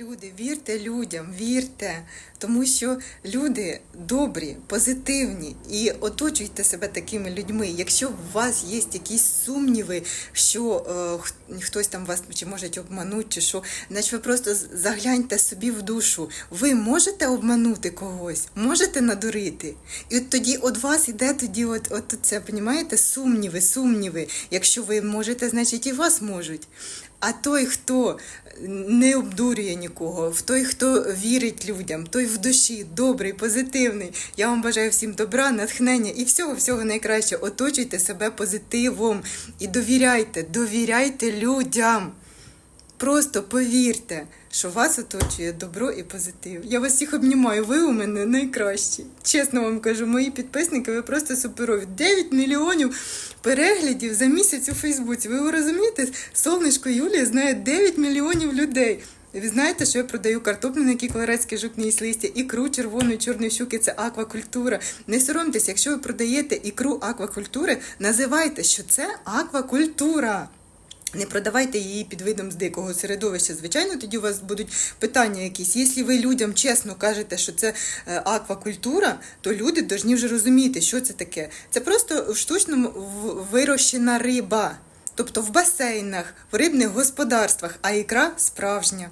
Люди, вірте людям, вірте, тому що люди добрі, позитивні і оточуйте себе такими людьми. Якщо у вас є якісь сумніви, що е, хтось там вас чи може обманути, чи що, значить ви просто загляньте собі в душу. Ви можете обманути когось, можете надурити. І от тоді від вас іде тоді, от, от це, понімаєте, сумніви, сумніви. Якщо ви можете, значить і вас можуть. А той, хто не обдурює нікого, в той, хто вірить людям, той в душі, добрий, позитивний. Я вам бажаю всім добра, натхнення і всього, всього найкраще. Оточуйте себе позитивом і довіряйте, довіряйте людям. Просто повірте, що вас оточує добро і позитив. Я вас всіх обнімаю, ви у мене найкращі. Чесно вам кажу, мої підписники, ви просто суперові. 9 мільйонів переглядів за місяць у Фейсбуці. Ви розумієте? Сонечко Юлія знає 9 мільйонів людей. Ви знаєте, що я продаю картоплю, на якій кларецький жук листя, ікру червоної чорної щуки це аквакультура. Не соромтеся, якщо ви продаєте ікру аквакультури, називайте, що це аквакультура. Не продавайте її під видом з дикого середовища. Звичайно, тоді у вас будуть питання якісь. Якщо ви людям чесно кажете, що це е, аквакультура, то люди повинні вже розуміти, що це таке. Це просто штучно вирощена риба, тобто в басейнах, в рибних господарствах, а ікра справжня.